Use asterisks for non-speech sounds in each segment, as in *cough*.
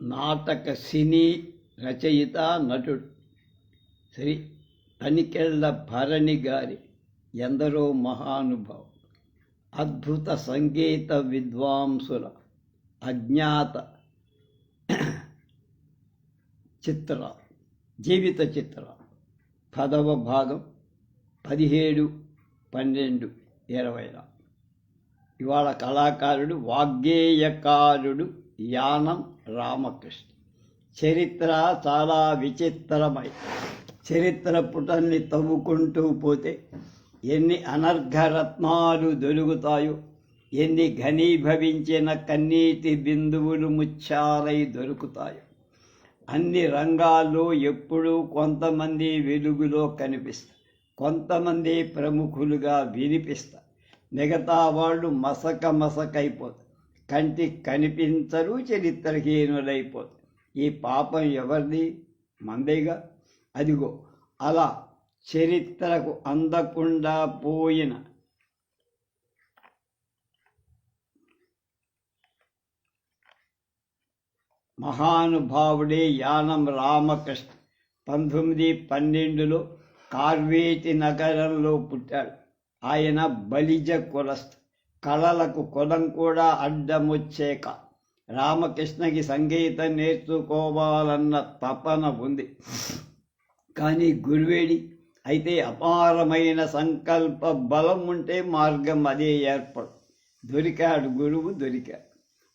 నాటక సినీ రచయిత నటుడు. శ్రీ తనికెళ్ళ భరణి గారి ఎందరో మహానుభావం అద్భుత సంగీత విద్వాంసుల అజ్ఞాత చిత్ర జీవిత చిత్ర. పదవ భాగం పదిహేడు పన్నెండు ఇరవైల ఇవాళ కళాకారుడు వాగ్గేయకారుడు యానం రామకృష్ణ. చరిత్ర చాలా విచిత్రమై చరిత్ర పుటల్ని తవ్వుకుంటూ పోతే ఎన్ని అనర్ఘరత్నాలు దొరుకుతాయో ఎన్ని ఘనీభవించిన కన్నీటి బిందువులు ముత్యాలై దొరుకుతాయో. అన్ని రంగాల్లో ఎప్పుడూ కొంతమంది వెలుగులో కనిపిస్తారు కొంతమంది ప్రముఖులుగా వినిపిస్తారు మిగతా వాళ్ళు మసక మసకైపోతారు కంటికి కనిపించరు చరిత్రహీనులైపోతారు ఈ పాపం ఎవరిది? మందేగా? అదిగో అలా చరిత్రకు అందకుండా పోయిన మహానుభావుడే యానం రామకృష్ణ. పంతొమ్మిది పన్నెండులో కార్వేతి నగరంలో పుట్టాడు. ఆయన బలిజ కులస్థ. కళలకు కులం కూడా అడ్డమొచ్చేక. రామకృష్ణకి సంగీతం నేర్చుకోవాలన్న తపన ఉంది. కానీ గురువేడి అయితే అపారమైన సంకల్ప బలం ఉంటే మార్గం అదే ఏర్పడు. దొరికాడు గురువు దొరికాడు.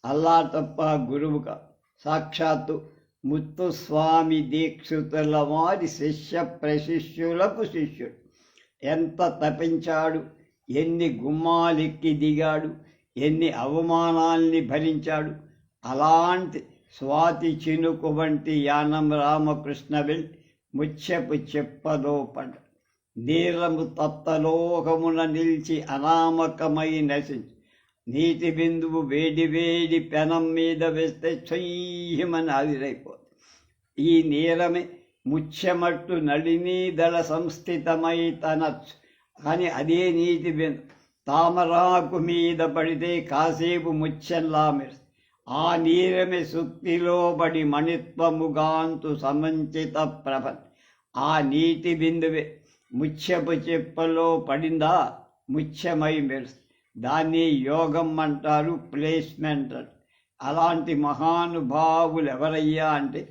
అల్లా తప్ప గురువుగా. సాక్షాత్తు ముత్తుస్వామి దీక్షితుల వారి శిష్య ప్రశిష్యులకు శిష్యుడు. ఎంత తపించాడు ఎన్ని గుమ్మాలెక్కి దిగాడు ఎన్ని అవమానాల్ని భరించాడు. అలాంటి స్వాతి చినుకు వంటి యానం రామకృష్ణ వెళ్ళి ముత్యపు చెప్పలో నీలము నీరము తత్తలోకమున నిలిచి అనామకమై నశించి నీటి బిందువు వేడి వేడి పెనం మీద వేస్తే చెయ్యమని ఆవిరైపోతుంది ఈ నీరమే ముత్యమట్టు నడినీదళ సంస్థితమై తనచ్చు కానీ అదే నీటి బిందు తామరాకు మీద పడితే కాసేపు ముత్యంలా మెరుస్తుంది ఆ నీరమే సుక్తిలో పడి మణిత్వముగాంతు సమంచిత ప్రభ ఆ నీటి బిందువే ముత్యపు చెప్పలో పడిందా? ముత్యమై మెరుస్తుంది దాన్ని యోగం అంటారు ప్లేస్మెంట్ అలాంటి మహానుభావులు ఎవరయ్యా అంటే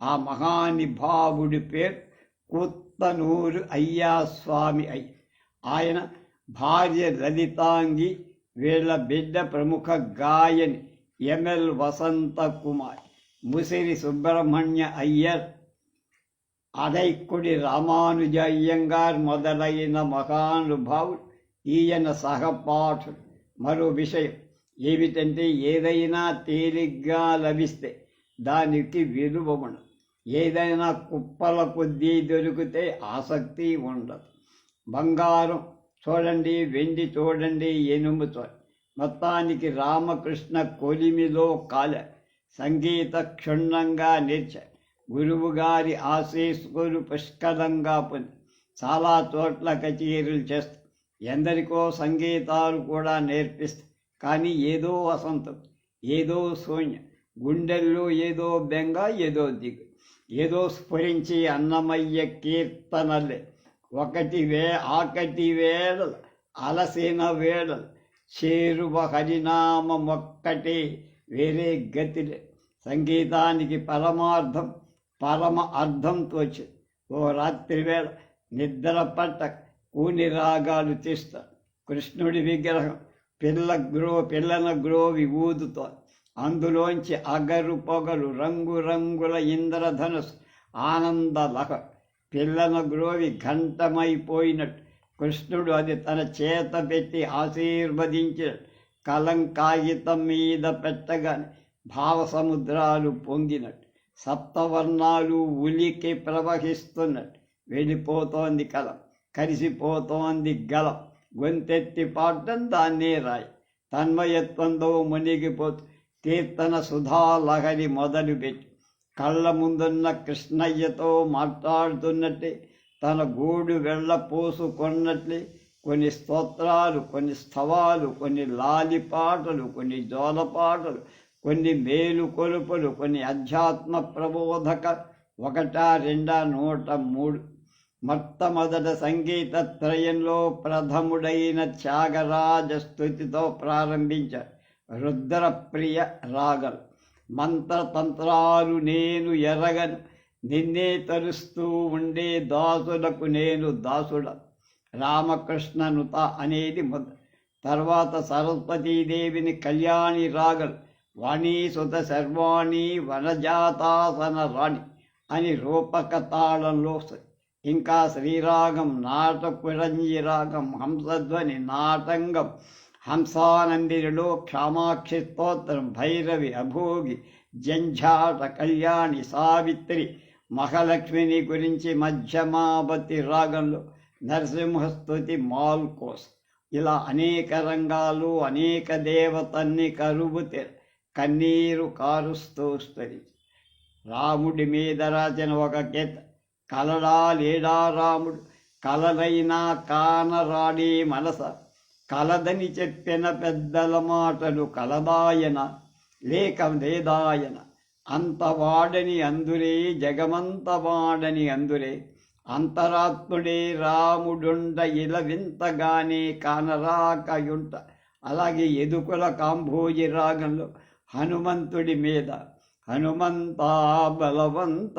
ఆ మహానుభావుడి పేరు కుత్తనూరు అయ్యా స్వామి అయ్య. ఆయన భార్య లలితాంగి వీళ్ళ బిడ్డ ప్రముఖ గాయని ఎంఎల్ వసంత కుమార్ ముసిరి సుబ్రహ్మణ్య అయ్యర్ అదైక్కుడి రామానుజ అయ్యంగార్ మొదలైన మహానుభావుడు ఈయన సహపాఠుడు. మరో విషయం ఏమిటంటే ఏదైనా తేలిగ్గా లభిస్తే దానికి విలువ ఉండదు ఏదైనా కుప్పల కొద్దీ దొరికితే ఆసక్తి ఉండదు. బంగారం చూడండి వెండి చూడండి ఎనుము చూడండి మొత్తానికి రామకృష్ణ కొలిమిలో కాల. సంగీత క్షుణ్ణంగా నేర్చ గురువుగారి ఆశీస్సులు పుష్కలంగా పొంది. చాలా చోట్ల కచేరీలు చేస్తారు ఎందరికో సంగీతాలు కూడా నేర్పిస్తాయి కానీ ఏదో వసంతం ఏదో శూన్యం గుండెల్లో ఏదో బెంగ ఏదో దిగు. ఏదో స్ఫురించి అన్నమయ్య కీర్తనలే. ఒకటి వే ఆకటి వేళలు అలసిన వేళలు చేరువ ఒక్కటి వేరే గతిలే సంగీతానికి పరమార్థం పరమ అర్థంతో తోచి. ఓ రాత్రి వేళ నిద్ర పట్ట కూని రాగాలు తీస్తా. కృష్ణుడి విగ్రహం పిల్ల గ్రో పిల్లన గ్రోవి ఊదుతో. అందులోంచి అగరు పొగలు రంగురంగుల ఇంద్రధనుసు ఆనందలహ. లహ పిల్లన గ్రోవి ఘంటమైపోయినట్టు. కృష్ణుడు అది తన చేత పెట్టి ఆశీర్వదించిన కలం కాగితం మీద పెట్టగానే భావసముద్రాలు పొంగినట్టు. సప్తవర్ణాలు ఉలికి ప్రవహిస్తున్నట్టు. వెళ్ళిపోతోంది కలం కలిసిపోతోంది గలం గొంతెత్తి పాడటం దాన్నే రాయి. తన్మయత్వంతో మునిగిపోతూ కీర్తన సుధాలహరి మొదలుపెట్టి కళ్ళ ముందున్న కృష్ణయ్యతో మాట్లాడుతున్నట్టే తన గూడు వెళ్ళపోసుకున్నట్లే కొన్ని స్తోత్రాలు కొన్ని స్థవాలు కొన్ని లాలి పాటలు కొన్ని జోలపాటలు కొన్ని మేలు కొలుపులు కొన్ని అధ్యాత్మ ప్రబోధక ఒకటా రెండా నూట మూడు. మొట్టమొదట సంగీత త్రయంలో ప్రథముడైన త్యాగరాజ స్థుతితో ప్రారంభించారు రుద్రప్రియ రాగలు. మంత్రతంత్రాలు నేను ఎరగను నిన్నే తరుస్తూ ఉండే దాసులకు నేను దాసుడ. రామకృష్ణనుత అనేది మొద తర్వాత సరస్వతీదేవిని కళ్యాణి రాగల్ వాణీసుత శర్వాణి వనజాతాసన రాణి అని రూపక తాళంలో ఇంకా శ్రీరాగం నాటకురంజి రాగం హంసధ్వని నాటంగం హంసానందినిలో క్షామాక్షి స్తోత్రం భైరవి అభోగి జంఝాట కళ్యాణి సావిత్రి మహాలక్ష్మిని గురించి మధ్యమావతి రాగంలో నరసింహస్తుతి మాల్కోస్. ఇలా అనేక రంగాలు అనేక దేవతల్ని కరువు కన్నీరు కారుస్తూ రాముడి మీద రాసిన ఒక గీత కలడా లేడా రాముడు కలలైనా కానరాడి మనస కలదని చెప్పిన పెద్దల మాటలు కలదాయన లేక లేదాయన. అంత వాడని అందురే జగమంత వాడని అందురే. అంతరాత్ముడే రాముడుండ ఇల వింతగానే కానరాకయుంట. అలాగే ఎదుకుల కాంభోజి రాగంలో హనుమంతుడి మీద. హనుమంత బలవంత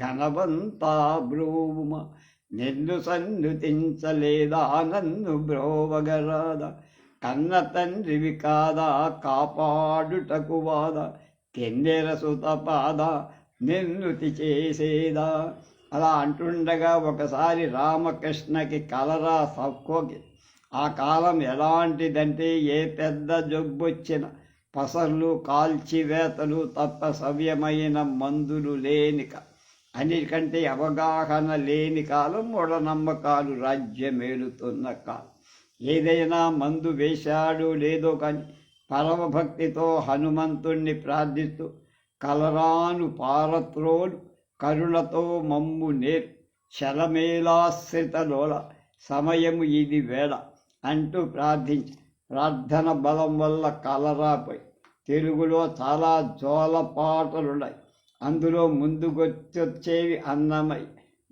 ఘనవంత బ్రూమ నిన్ను సన్నుతించలేదా నన్ను బ్రోవగరాదా కన్న తండ్రివి కాదా కాపాడుటకు వాద కెందెర సుతపాద నిన్నుతి చేసేదా? అలా అంటుండగా ఒకసారి రామకృష్ణకి కలరా సక్కోకి ఆ కాలం ఎలాంటిదంటే ఏ పెద్ద జబ్బొచ్చిన పసర్లు కాల్చివేతలు తప్ప సవ్యమైన మందులు లేనిక అన్నిటికంటే అవగాహన లేని కాలం మూఢనమ్మకాలు రాజ్యమేలుతున్న కాలం. ఏదైనా మందు వేశాడు లేదో కానీ పరమభక్తితో హనుమంతుణ్ణి ప్రార్థిస్తూ కలరాను పారత్రోలు కరుణతో మమ్ము నేర్ శలమేలాశ్రితలోల సమయము ఇది వేళ అంటూ ప్రార్థించి ప్రార్థన బలం వల్ల కలరాపై తెలుగులో చాలా జోల పాటలున్నాయి. అందులో ముందుకొచ్చొచ్చేవి అన్నమై.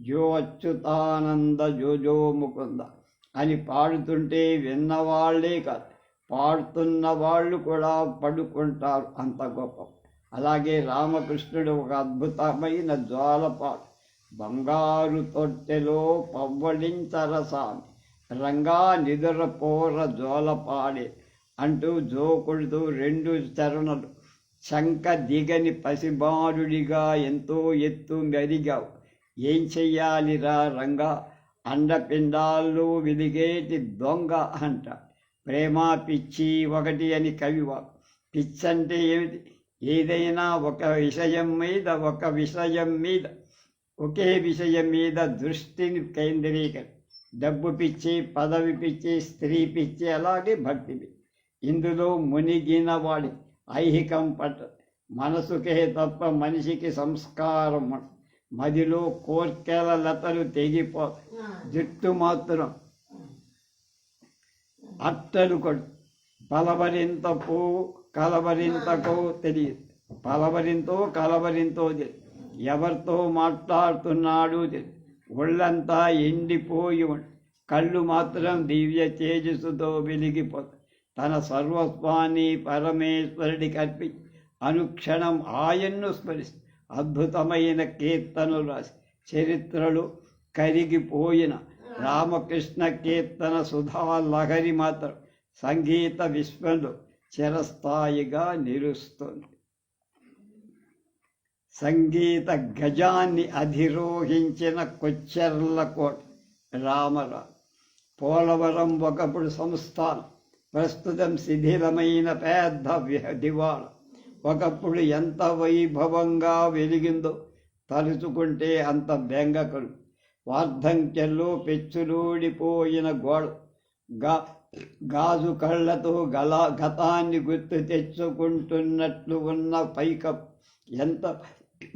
జో అచ్యుతానంద జో జో ముకుంద. అని పాడుతుంటే విన్నవాళ్ళే కాదు పాడుతున్న వాళ్ళు కూడా పడుకుంటారు అంత గొప్ప. అలాగే రామకృష్ణుడు ఒక అద్భుతమైన జ్వాలపాడు. బంగారు తొట్టెలో పవ్వడించరసామి రంగా నిదురపోర జోలపాడే అంటూ జోకుడుతూ రెండు చరణలు శంక దిగని పసిబారుడిగా ఎంతో ఎత్తు మెరిగావు. ఏం చెయ్యాలిరా రంగా? అండపిండాల్లో వెలిగేటి దొంగ అంట. ప్రేమ పిచ్చి ఒకటి అని కవివా పిచ్చంటే ఏమిటి? ఏదైనా ఒక విషయం మీద ఒక విషయం మీద. ఒకే విషయం మీద దృష్టిని కేంద్రీకరి. డబ్బు పిచ్చి పదవి పిచ్చి స్త్రీ పిచ్చి అలాగే భక్తి ఇందులో మునిగిన వాడి ఐహికం పట్ట మనసుకే తప్ప మనిషికి సంస్కారం. మదిలో కోర్కెల లతలు తెగిపో జుట్టు మాత్రం. అట్టలు కొడు. పలవరింత పువ్వు కలవరింతకో తెలియదు. పలవరింతో కలవరింతో తెలియదు ఎవరితో మాట్లాడుతున్నాడు తెలియదు ఒళ్ళంతా ఎండిపోయి కళ్ళు మాత్రం దివ్య తేజస్సుతో వెలిగిపోతాయి తన సర్వస్వాన్ని పరమేశ్వరుడికి అర్పి అనుక్షణం ఆయన్ను స్మరిస్తూ అద్భుతమైన కీర్తనలు రాసి చరిత్రలు కరిగిపోయిన రామకృష్ణ కీర్తన సుధా లహరి మాత్రం సంగీత విశ్వంలో చిరస్థాయిగా నిలుస్తుంది. సంగీత గజాన్ని అధిరోహించిన కొచ్చెర్ల కోట రామరా పోలవరం ఒకప్పుడు సంస్థానం. ప్రస్తుతం శిథిలమైన పెద్ద వ్య- దివాళ. ఒకప్పుడు ఎంత వైభవంగా వెలిగిందో తలుచుకుంటే అంత బెంగకలు. వార్ధంక్యంలో పెచ్చులూడిపోయిన గోడ. గా గాజు కళ్ళతో గల గతాన్ని గుర్తు తెచ్చుకుంటున్నట్లు ఉన్న పైకం ఎంత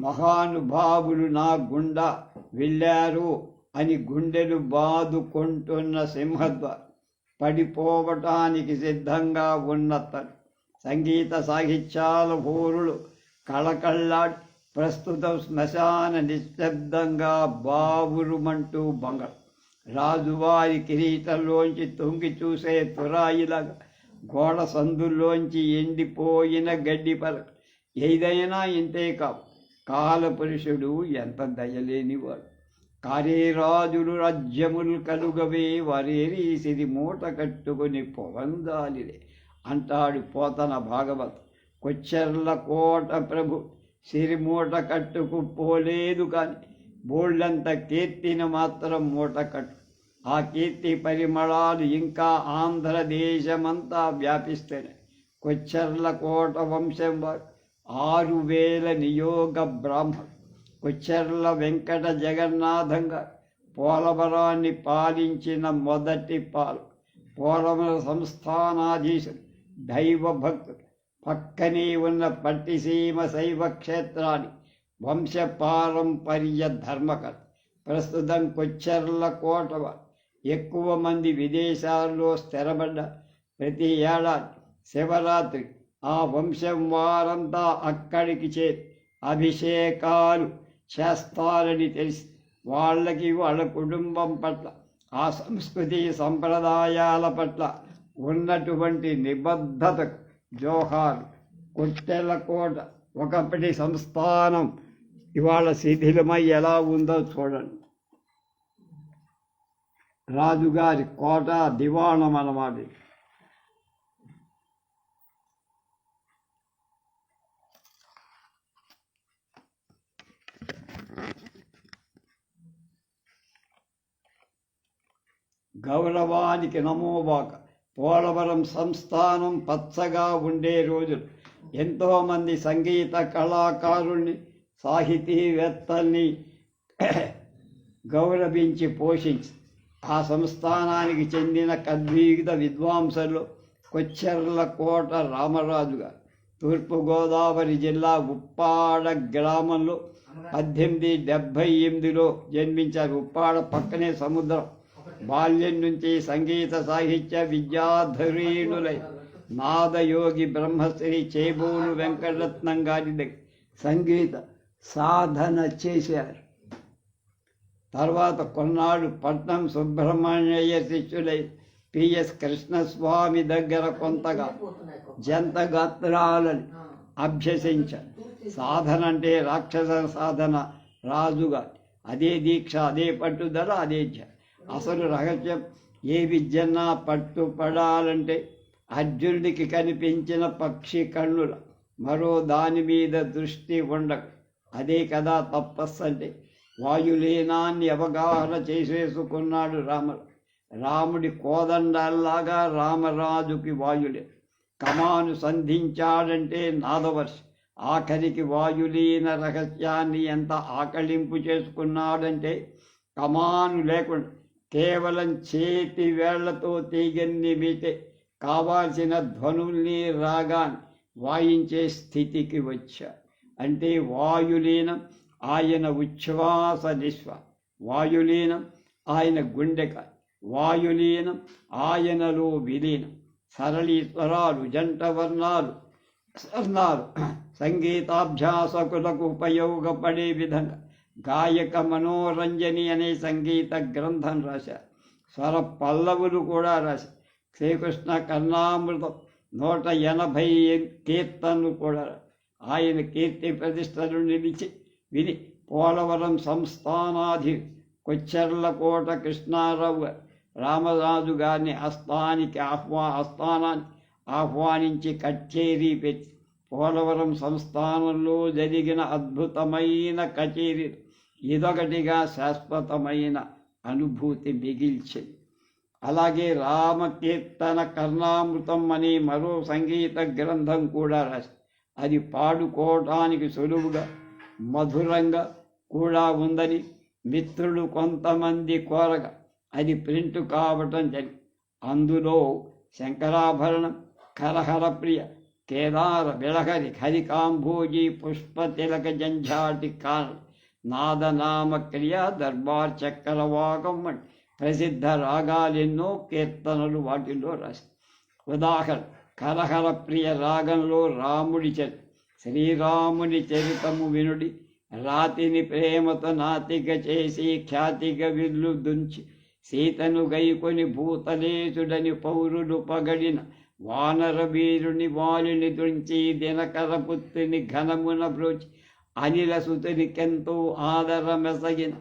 మహానుభావులు నా గుండా వెళ్ళారు అని గుండెలు బాదుకుంటున్న సింహద్వారం. పడిపోవటానికి సిద్ధంగా ఉన్నత సంగీత సాహిత్యాల హోరులు కళకళ్ళా ప్రస్తుతం శ్మశాన నిశ్శబ్దంగా బావురుమంటూ బంగళ రాజువారి కిరీటంలోంచి తొంగి చూసే తురాయిలాగా గోడ సందుల్లోంచి ఎండిపోయిన గడ్డి పలక ఏదైనా ఇంతే కావు. కాలపురుషుడు ఎంత దయలేనివాడు. కారేరాజులు రాజ్యములు కలుగవే వారేరి సిరి మూట కట్టుకుని పొగందాలిరే అంటాడు పోతన భాగవత్. కొచ్చెర్ల కోట ప్రభు సిరిమూట కట్టుకు పోలేదు కాని బోళ్ళంత కీర్తిని మాత్రం మూట కట్టు. ఆ కీర్తి పరిమళాలు ఇంకా ఆంధ్రదేశమంతా వ్యాపిస్తేనే. కొచ్చెర్ల కోట వంశం వారు ఆరు వేల నియోగ బ్రాహ్మణులు. కొచ్చెర్ల వెంకట జగన్నాథంగా పోలవరాన్ని పాలించిన మొదటి పాలు పోలవర సంస్థానాధీశుడు దైవభక్తుడు పక్కనే ఉన్న పట్టిసీమ శైవ క్షేత్రాన్ని వంశపారంపర్య ధర్మకర్త. ప్రస్తుతం కొచ్చెర్ల కోటవ. ఎక్కువ మంది విదేశాల్లో స్థిరపడ్డ ప్రతి ఏడాది శివరాత్రి ఆ వంశం వారంతా అక్కడికి చేరి అభిషేకాలు చేస్తారని తెలిసి వాళ్ళకి వాళ్ళ కుటుంబం పట్ల ఆ సంస్కృతి సంప్రదాయాల పట్ల ఉన్నటువంటి నిబద్ధతకు జోహారు కొట్టెలకోట ఒకప్పటి సంస్థానం ఇవాళ శిథిలమై ఎలా ఉందో చూడండి. రాజుగారి కోట దివాణం అన్నమాట ఇది. గౌరవానికి నమోబాక పోలవరం సంస్థానం పచ్చగా ఉండే రోజులు ఎంతోమంది సంగీత కళాకారుణ్ణి సాహితీవేత్తల్ని *clears throat* గౌరవించి పోషించి ఆ సంస్థానానికి చెందిన కద్వీగ విద్వాంసులు కొచ్చెర్ల కోట రామరాజు గారు. తూర్పుగోదావరి జిల్లా ఉప్పాడ గ్రామంలో పద్దెనిమిది డెబ్భై ఎనిమిదిలో జన్మించారు. ఉప్పాడ పక్కనే సముద్రం. బాల్యం నుంచి సంగీత సాహిత్య విద్యాధరీణులై నాదయోగి బ్రహ్మశ్రీ చేబూను వెంకటరత్నం గారి దగ్గర సంగీత సాధన చేశారు తర్వాత కొన్నాళ్ళు పట్నం సుబ్రహ్మణ్యయ్య శిష్యులై పిఎస్ కృష్ణస్వామి దగ్గర కొంతగా జంతగాత్రాలని అభ్యసించారు సాధన అంటే రాక్షస సాధన రాజుగా అదే దీక్ష అదే పట్టుదల అదే ధ్యానం. అసలు రహస్యం ఏ విద్యన్నా పట్టుపడాలంటే అర్జునుడికి కనిపించిన పక్షి కన్నుల మరో దాని మీద దృష్టి ఉండక. అదే కదా తపస్సు అంటే వాయులీనాన్ని అవగాహన చేసేసుకున్నాడు రాముడు. రాముడి కోదండల్లాగా రామరాజుకి వాయులే. కమాను సంధించాడంటే నాదవర్ష. ఆఖరికి వాయులీన రహస్యాన్ని ఎంత ఆకలింపు చేసుకున్నాడంటే కమాను లేకుండా కేవలం చేతి వేళ్ళతో తీగన్ని మీటే కావాల్సిన ధ్వనుల్ని రాగాన్ని వాయించే స్థితికి వచ్చా. అంటే వాయులీనం ఆయన ఉచ్ఛ్వాస నిశ్వ వాయులీనం ఆయన గుండెక. వాయులీనం ఆయనలో విలీనం. సరళి స్వరాలు జంట వర్ణాలు స్వర్ణాలు సంగీతాభ్యాసకులకు ఉపయోగపడే విధంగా. గాయక మనోరంజని అనే సంగీత గ్రంథం రాశారు స్వర పల్లవులు కూడా రాశారు శ్రీకృష్ణ కర్ణామృతం నూట ఎనభై కీర్తనలు కూడా ఆయన కీర్తి ప్రతిష్టలు నిలిచి విని పోలవరం సంస్థానాధి కొచ్చెర్ల కోట కృష్ణారావు రామరాజు గారిని ఆస్థానికి ఆహ్వా ఆస్థానాన్ని ఆహ్వానించి కచేరీ పెట్టి పోలవరం సంస్థానంలో జరిగిన అద్భుతమైన కచేరీ ఇదొకటిగా శాశ్వతమైన అనుభూతి మిగిల్చింది. అలాగే రామకీర్తన కర్ణామృతం అనే మరో సంగీత గ్రంథం కూడా రాసి అది పాడుకోవటానికి సులువుగా మధురంగా కూడా ఉందని మిత్రులు కొంతమంది కోరగా అది ప్రింట్ కావటం జరిగింది. అందులో శంకరాభరణం కరహరప్రియ కేదార బిళహరి హరికాంభోజీ పుష్ప తిలక జంఝాటి కారణం నాదనామ క్రియ దర్బార్ చక్రవాగం ప్రసిద్ధ రాగాలెన్నో కీర్తనలు వాటిలో రాసి. ఉదాహరణ కలహర ప్రియ రాగంలో రాముడి చరి శ్రీరాముని చరితము వినుడి రాతిని ప్రేమతో నాతిక చేసి ఖ్యాతిగా విల్లు దుంచి సీతను గైకొని భూతలేశుడని పౌరులు పగడిన వానర వీరుని వాలిని దుంచి దినకర పుత్రిని ఘనమున బ్రోచి అనిల సుతునికెంతో ఆదర మెసగిన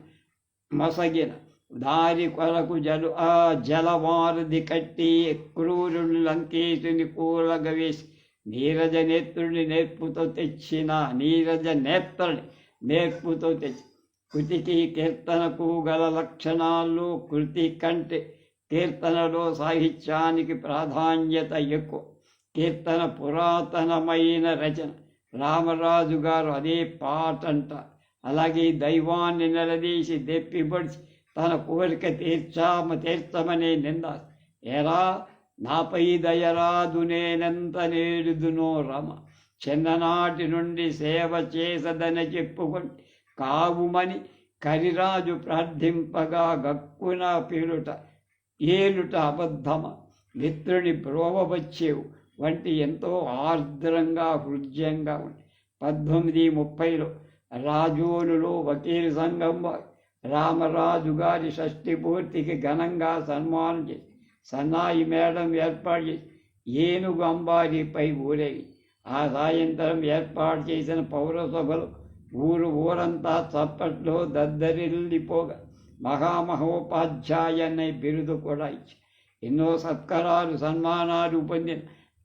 మొసగిన దారి కొరకు జలు ఆ జలవారధి కట్టి క్రూరుని లంకేశుని కూలగవేసి నీరజ నేత్రుని నేర్పుతో తెచ్చిన నీరజ నేత్రుని నేర్పుతో తెచ్చి కృతికి కీర్తనకు గల లక్షణాలు కృతి కంటే కీర్తనలో సాహిత్యానికి ప్రాధాన్యత ఎక్కువ కీర్తన పురాతనమైన రచన రామరాజు గారు అదే పాట అంట. అలాగే దైవాన్ని నిలదీసి దెప్పిబడిచి తన కోరిక తీర్చామ తీర్చమనే నింద. ఎరా నాపై దయరాదు నేనెంత నేడుదునో రమ. చిన్ననాటి నుండి సేవ చేసదని చెప్పుకొని కావుమని కరిరాజు ప్రార్థింపగా గక్కున పీలుట ఏలుట అబద్ధమ. మిత్రుని బ్రోవవచ్చేవు వంటి ఎంతో ఆర్ద్రంగా హృద్యంగా ఉంది. పద్దెనిమిది ముప్పైలో రాజోలులో వకీలు సంఘం రామరాజు గారి షష్ఠి పూర్తికి ఘనంగా సన్మానం చేసి సన్నాయి మేడం ఏర్పాటు చేసి ఏనుగు అంబారిపై ఊరేగి ఆ సాయంత్రం ఏర్పాటు చేసిన పౌరసభలు ఊరు ఊరంతా చప్పట్లో దద్దరిల్లిపోగా మహామహోపాధ్యాయ అనే బిరుదు కూడా ఇచ్చి ఎన్నో సత్కరాలు సన్మానాలు పొందిన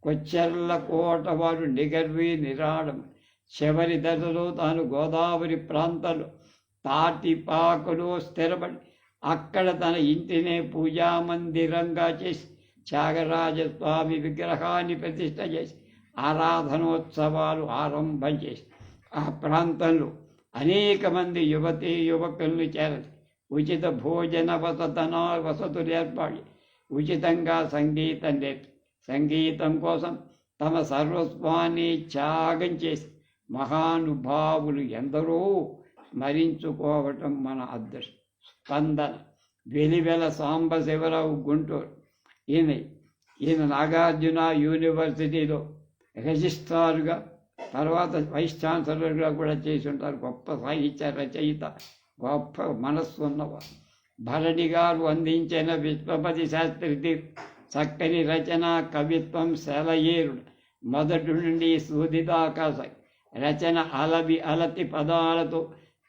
కొచ్చెర్ల కోట వారు నిగర్వి నిరాడం చివరి దశలో తాను గోదావరి ప్రాంతంలో తాటిపాకులో స్థిరపడి అక్కడ తన ఇంటినే పూజా మందిరంగా చేసి త్యాగరాజస్వామి విగ్రహాన్ని ప్రతిష్ట చేసి ఆరాధనోత్సవాలు ఆరంభం చేసి ఆ ప్రాంతంలో అనేక మంది యువతీ యువకులను చేరచి ఉచిత భోజన వసతన వసతులు ఏర్పాటు. ఉచితంగా సంగీతం నేర్పి సంగీతం కోసం తమ సర్వస్వాన్ని త్యాగం చేసి మహానుభావులు ఎందరో స్మరించుకోవటం మన అదృష్టం. స్పందన వెలివెల సాంబశివరావు గుంటూరు. ఈయన ఈయన నాగార్జున యూనివర్సిటీలో రిజిస్ట్రార్గా తర్వాత వైస్ ఛాన్సలర్గా కూడా చేసి ఉంటారు గొప్ప సాహిత్య రచయిత గొప్ప మనస్సు ఉన్నవారు భరణి గారు అందించిన విశ్వపతి శాస్త్రి చక్కని రచన కవిత్వం సెలయేరుడు మొదటి నుండి సూదిదాకా రచన అలవి అలతి పదాలతో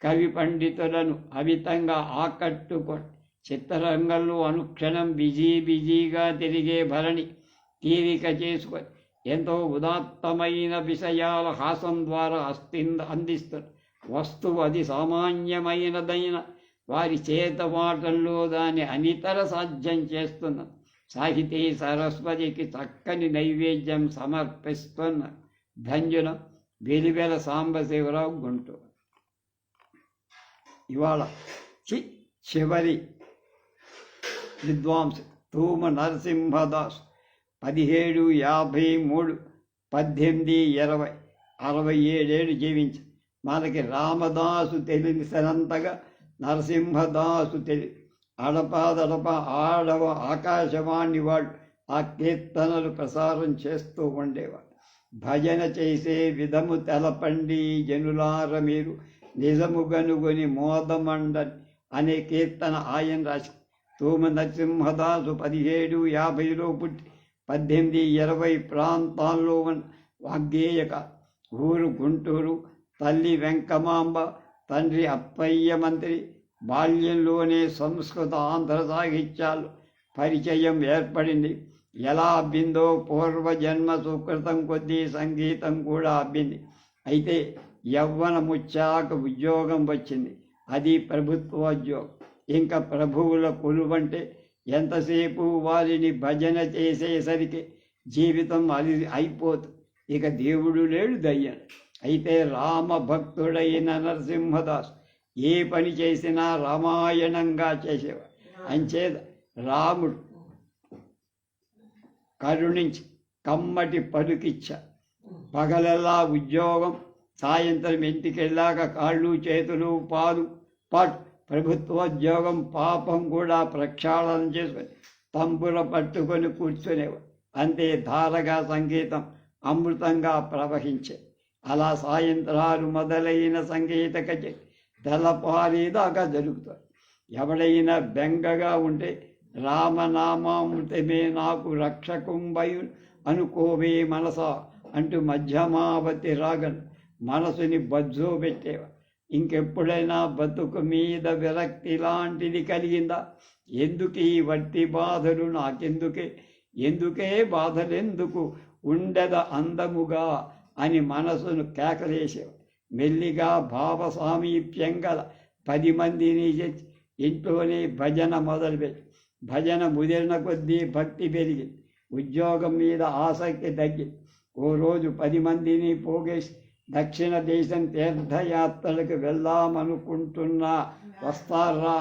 కవి పండితులను అవితంగా ఆకట్టుకొని చిత్రరంగంలో అనుక్షణం బిజీ బిజీగా తిరిగే భరణి తీరిక చేసుకొని ఎంతో ఉదాత్తమైన విషయాల హాసం ద్వారా అస్తి అందిస్తారు వస్తువు అది సామాన్యమైనదైన వారి చేత మాటల్లో దాన్ని అనితర సాధ్యం చేస్తున్నారు సాహితీ సరస్వతికి చక్కని నైవేద్యం సమర్పిస్తున్న ధన్యుల వెలివేల సాంబశివరావు గుంటూరు. ఇవాళ చి చివరి విద్వాంసు తూమ నరసింహదాస్ పదిహేడు యాభై మూడు పద్దెనిమిది ఇరవై అరవై ఏడేళ్ళు జీవించి మనకి రామదాసు తెలిసినంతగా నరసింహదాసు తెలి అడపాదడప ఆడవ ఆకాశవాణి వాళ్ళు ఆ కీర్తనలు ప్రసారం చేస్తూ ఉండేవాడు. భజన చేసే విధము తెలపండి జనులార మీరు. నిజము గనుగొని మోదమండని అనే కీర్తన ఆయన రాసి తూమ నరసింహదాసు పదిహేడు యాభైలో పుట్టి పద్దెనిమిది ఇరవై ప్రాంతాల్లో ఉన్న వాగ్గేయక ఊరు గుంటూరు తల్లి వెంకమాంబ తండ్రి అప్పయ్య మంత్రి బాల్యంలోనే సంస్కృత ఆంధ్ర సాహిత్యాలు పరిచయం ఏర్పడింది. ఎలా అబ్బిందో పూర్వజన్మ సుకృతం కొద్దీ సంగీతం కూడా అబ్బింది. అయితే యవ్వన ముచ్చాక ఉద్యోగం వచ్చింది. అది ప్రభుత్వోద్యోగం ఇంకా ప్రభువుల కొలువంటే ఎంతసేపు వారిని భజన చేసేసరికి జీవితం అది అయిపోతుంది ఇక దేవుడు లేడు దయ్యాడు అయితే రామ భక్తుడైన నరసింహదాస్ ఏ పని చేసినా రామాయణంగా చేసేవాడు అంచేత రాముడు కరుణించి కమ్మటి పలుకిచ్చ. పగలలా ఉద్యోగం సాయంత్రం ఇంటికెళ్ళాక కాళ్ళు చేతులు పాలు పాటు ప్రభుత్వోద్యోగం పాపం కూడా ప్రక్షాళన చేసుకొని తంబుర పట్టుకొని కూర్చునేవాడు అంతే ధారగా సంగీతం అమృతంగా ప్రవహించే. అలా సాయంత్రాలు మొదలైన సంగీత కచేరి. తెల్లపారేదాకా జరుగుతాయి. ఎవడైనా బెంగగా ఉంటే రామనామామృతమే నాకు రక్షకుంబయు అనుకోవే మనస అంటూ మధ్యమావతి రాగను మనసుని బజ్జో పెట్టేవా. ఇంకెప్పుడైనా బతుకు మీద విరక్తి లాంటిది కలిగిందా? ఎందుకు ఈ వట్టి బాధలు నాకెందుకే? ఎందుకే బాధలెందుకు? ఉండద అందముగా అని మనసును కేకలేసేవా. మెల్లిగా భావ సామీప్యం గల పది మందిని ఇంట్లోనే భజన మొదలుపెట్టి భజన ముదిరిన కొద్దీ భక్తి పెరిగింది ఉద్యోగం మీద ఆసక్తి తగ్గింది ఓ రోజు పది మందిని పోగేసి దక్షిణ దేశం తీర్థయాత్రలకు వెళ్దామనుకుంటున్నా వస్తారా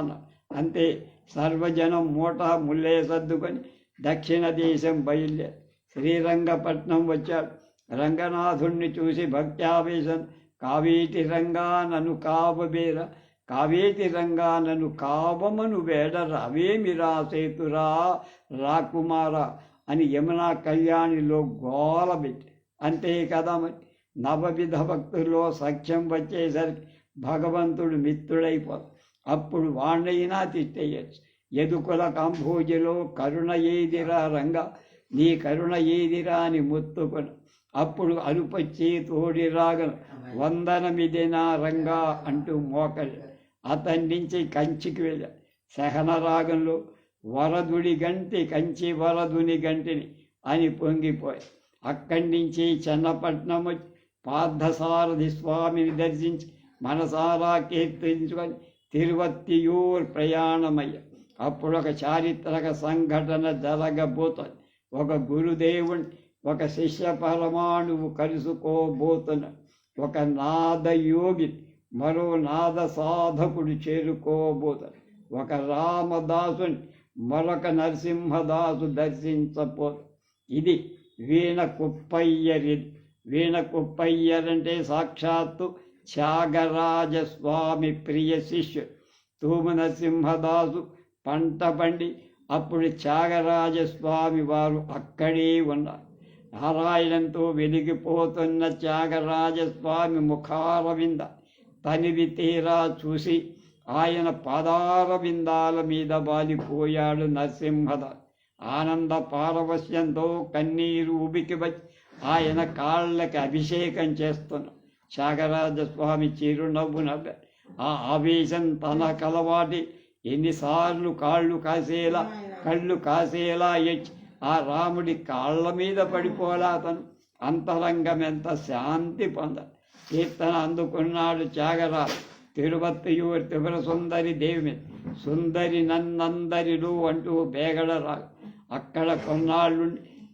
అంతే సర్వజనం మూట ముల్లే సర్దుకొని దక్షిణ దేశం బయలుదేరి శ్రీరంగపట్నం వచ్చాడు. రంగనాథుణ్ణి చూసి భక్త్యావేశం కావేటి రంగా నన్ను కావబేర కావేటి రంగా నన్ను కావమను వేడ రవేమిరా రాసేతురా రాకుమారా అని యమునా కళ్యాణిలో గోలబెట్టి అంతే కదా మరి. నవవిధ భక్తుల్లో సఖ్యం వచ్చేసరికి భగవంతుడు మిత్రుడైపోతాడు. అప్పుడు వాణ్ణైనా తిట్టేయచ్చు. ఎదుకుల కంభోజిలో కరుణ ఏదిరా రంగా? నీ కరుణ ఏదిరా అని ముత్తుకొని అప్పుడు అలుపచ్చి తోడి రాగను వందనమిదేనా రంగా అంటూ మోకలి అతని నుంచి కంచికి వెళ్ళా. సహన రాగంలో వరదుడి గంటి కంచి వరదుని గంటిని అని పొంగిపోయి. అక్కడి నుంచి చెన్నపట్నం వచ్చి పార్థసారథి స్వామిని దర్శించి మనసారా కీర్తించుకొని తిరువత్తియూర్ ప్రయాణమయ్య. అప్పుడు ఒక చారిత్రక సంఘటన జరగబోతుంది. ఒక గురుదేవుని ఒక శిష్య పరమాణువు కలుసుకోబోతున్న ఒక నాదయోగి మరో నాద సాధకుడు చేరుకోబోతాడు ఒక రామదాసుని మరొక నరసింహదాసు దర్శించబో ఇది వీణ కుప్పయ్యరి వీణ కుప్పయ్యరంటే సాక్షాత్తు త్యాగరాజస్వామి ప్రియ శిష్యుడు తూము నరసింహదాసు పంట పండి అప్పుడు త్యాగరాజస్వామి వారు అక్కడే ఉన్నారు. నారాయణంతో వెలిగిపోతున్న త్యాగరాజస్వామి ముఖారవింద తనివి తీరా చూసి ఆయన పాదారవిందాల మీద బాలిపోయాడు నరసింహద. ఆనంద పారవశ్యంతో కన్నీరు ఉబికి వచ్చి ఆయన కాళ్ళకి అభిషేకం చేస్తున్న త్యాగరాజస్వామి చిరునవ్వు నవ్వ. ఆ ఆవేశం తన కలవాటి ఎన్నిసార్లు కాళ్ళు కాసేలా కళ్ళు కాసేలా ఎచ్చి ఆ రాముడి కాళ్ళ మీద పడిపోలా అతను? అంతరంగం ఎంత శాంతి పొంద. కీర్తన అందుకున్నాడు త్యాగరాజు. తిరుపతియూరు త్రిపుర సుందరి దేవి సుందరి నన్నందరిలు అంటూ బేగడరా అక్కడ కొన్నాళ్ళు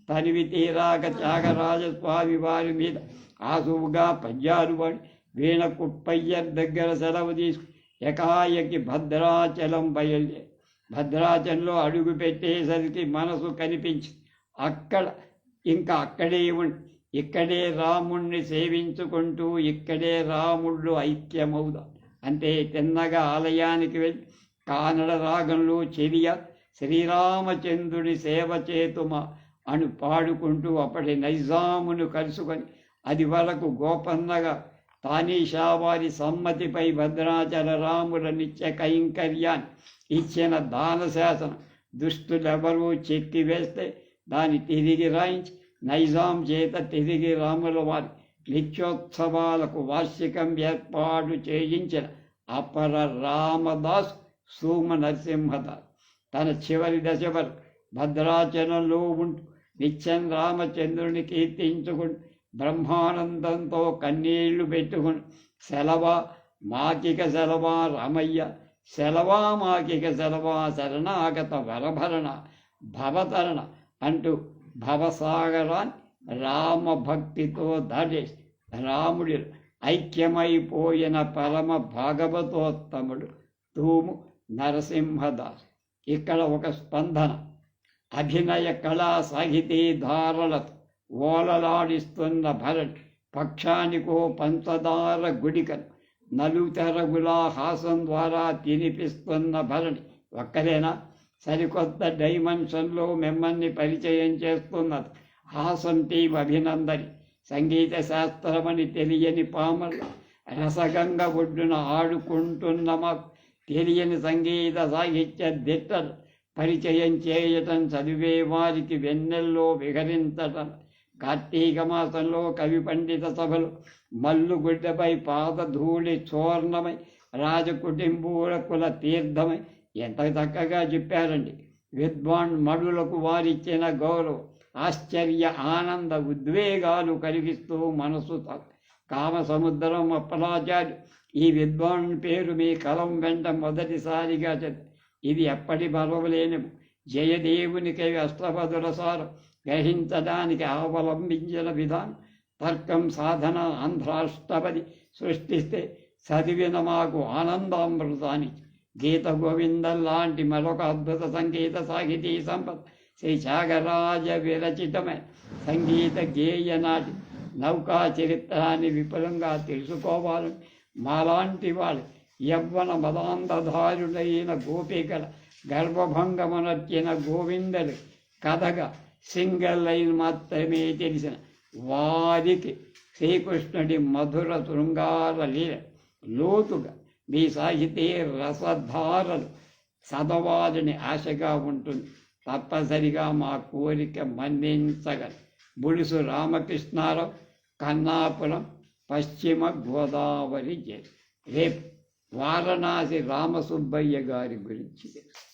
తనివి తీరాక త్యాగరాజస్వామి వారి మీద ఆసువుగా పద్యాలు పడి వీణ కుప్పయ్య దగ్గర సెలవు తీసుకు ఎకాయకి భద్రాచలం బయలుదేరి భద్రాచలంలో అడుగు పెట్టేసరికి మనసు కనిపించి అక్కడ ఇంకా అక్కడే ఉండి ఇక్కడే రాముణ్ణి సేవించుకుంటూ ఇక్కడే రాముళ్ళు ఐక్యమవుదా అంటే తిన్నగా ఆలయానికి వెళ్ళి కానడ రాగంలో చెరియ శ్రీరామచంద్రుడి సేవ చేతుమ అని పాడుకుంటూ అప్పటి నైజామును కలుసుకొని అది వరకు గోపన్నగా తానీషా వారి సమ్మతిపై భద్రాచల రాముల నిత్య కైంకర్యాన్ని ఇచ్చిన దాన శాసనం దుష్టులెవరూ చెక్కి వేస్తే దాన్ని తిరిగి రాయించి నైజాం చేత తిరిగి రాముల వారి నిత్యోత్సవాలకు వార్షికం ఏర్పాటు చేయించిన అపర రామదాస్ సోమ నరసింహదాస్ తన చివరి దశ వరకు భద్రాచలంలో ఉంటూ నిత్యం రామచంద్రుని కీర్తించుకుంటూ బ్రహ్మానందంతో కన్నీళ్ళు పెట్టుకుని సెలవ మాకిక సెలవ రామయ్య సెలవా మాకిక సెలవా శరణాగత వరభరణ భవతరణ అంటూ భవసాగరాన్ని రామభక్తితో దాటేసి రాముడి ఐక్యమైపోయిన పరమ భాగవతోత్తముడు తూము నరసింహదాస్. ఇక్కడ ఒక స్పందన. అభినయ కళా సాహితీ ధారలతో ఓలలాడిస్తున్న భరత్ పక్షానికో పంచదార గుడికను నలుతెరగులా హాసం ద్వారా తినిపిస్తున్న భరణి ఒక్కరేనా సరికొత్త డైమెన్షన్లో మిమ్మల్ని పరిచయం చేస్తున్నది హాసం టీం అభినందని సంగీత శాస్త్రమని తెలియని పామర్లు రసగంగ ఒడ్డున ఆడుకుంటున్న మాకు తెలియని సంగీత సాహిత్య దిట్టలు పరిచయం చేయటం చదివే వారికి వెన్నెల్లో విహరించటం కార్తీక మాసంలో కవి పండిత సభలు మల్లుగుడ్డపై పాదధూళి చూర్ణమై రాజకుటుంబూల కుల తీర్థమై. ఎంత చక్కగా చెప్పారండి. విద్వాన్ మడులకు వారిచ్చిన గౌరవం ఆశ్చర్య ఆనంద ఉద్వేగాలు కలిగిస్తూ మనసు త- కామ సముద్రం అప్పలాచారు. ఈ విద్వాన్ పేరు మీ కలం వెంట మొదటిసారిగా ఇది ఎప్పటి మరవలేని జయదేవునికి అష్టపదుల సారం గ్రహించడానికి అవలంబించిన విధానం తర్కం సాధన ఆంధ్రాష్టపది సృష్టిస్తే చదివిన మాకు ఆనందామృతాన్ని గీత గోవిందం లాంటి మరొక అద్భుత సంగీత సాహితీ సంపద శ్రీ త్యాగరాజ విరచితమే సంగీత గేయ నాటి నౌకా చరిత్రాన్ని విపులంగా తెలుసుకోవాలని మాలాంటి వాళ్ళు యవ్వన మదాంధధారుడైన గోపికల గర్భభంగమనర్చిన గోవిందలు కథగా సింగల్ లైన్ మాత్రమే తెలిసిన వారికి శ్రీకృష్ణుడి మధుర శృంగార లీల లోతుగా మీ సాహితీ రసధారలు చదవాలని ఆశగా ఉంటుంది. తప్పనిసరిగా మా కోరిక మన్నించగల. బుడుసు రామకృష్ణారావు కన్నాపురం పశ్చిమ గోదావరి జిల్లా రేపు వారణాసి రామసుబ్బయ్య గారి గురించి తెలుసు